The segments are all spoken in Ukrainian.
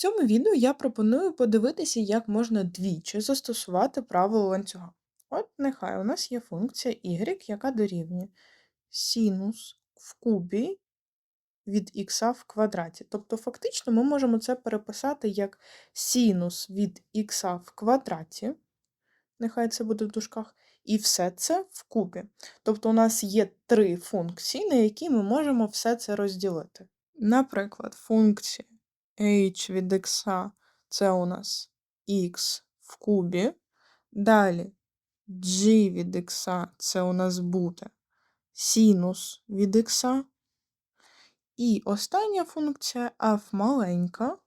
цьому відео я пропоную подивитися, як можна двічі застосувати правило ланцюга. От нехай у нас є функція y, яка дорівнює синус в кубі від х в квадраті. Тобто, фактично, ми можемо це переписати як синус від х в квадраті, нехай це буде в дужках, і все це в кубі. Тобто, у нас є три функції, на які ми можемо все це розділити. Наприклад, функція h від x це у нас x в кубі. Далі g від x це у нас буде синус від x. І остання функція f маленька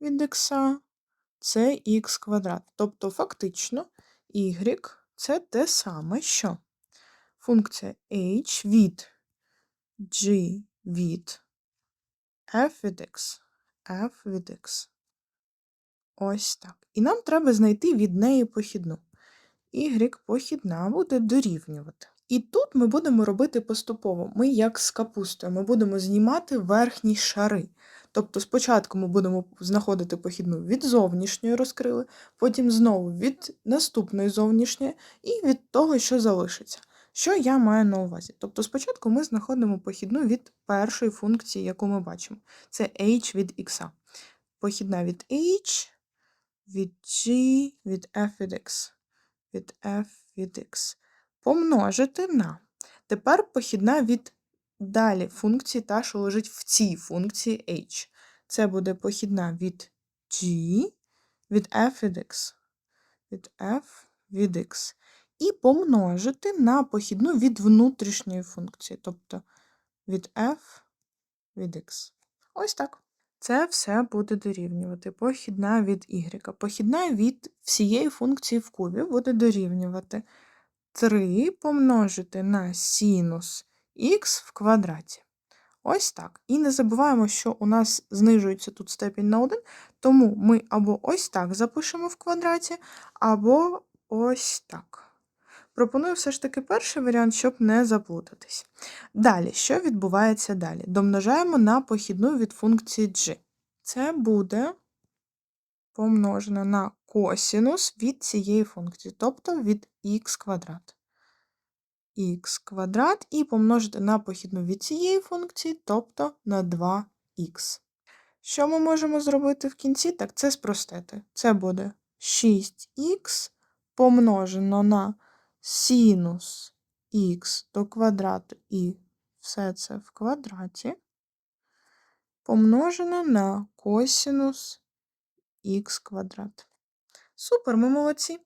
від x це х квадрат. Тобто, фактично, y це те саме, що функція h від g від f від x f від x. Ось так. І нам треба знайти від неї похідну. Y похідна буде дорівнювати. І тут ми будемо робити поступово. Ми, як з капустою, ми будемо знімати верхні шари. Тобто спочатку ми будемо знаходити похідну від зовнішньої розкрили, потім знову від наступної зовнішньої і від того, що залишиться. Що я маю на увазі? Тобто спочатку ми знаходимо похідну від першої функції, яку ми бачимо. Це h від x. Похідна від h, від g, від f від x. Від f від x. Помножити на. Тепер похідна від далі функції, та, що лежить в цій функції h. Це буде похідна від g, від f від x. Від f від x і помножити на похідну від внутрішньої функції, тобто від f від x. Ось так. Це все буде дорівнювати похідна від y. Похідна від всієї функції в кубі буде дорівнювати 3 помножити на синус х в квадраті. Ось так. І не забуваємо, що у нас знижується тут степінь на 1, тому ми або ось так запишемо в квадраті, або ось так. Пропоную все ж таки перший варіант, щоб не заплутатись. Далі, що відбувається далі? Домножаємо на похідну від функції g. Це буде помножено на косінус від цієї функції, тобто від х квадрат. х квадрат і помножити на похідну від цієї функції, тобто на 2х. Що ми можемо зробити в кінці? Так, це спростити. Це буде 6х помножено на синус х до квадрату і все це в квадраті помножено на косинус х квадрат. Супер, ми молодці.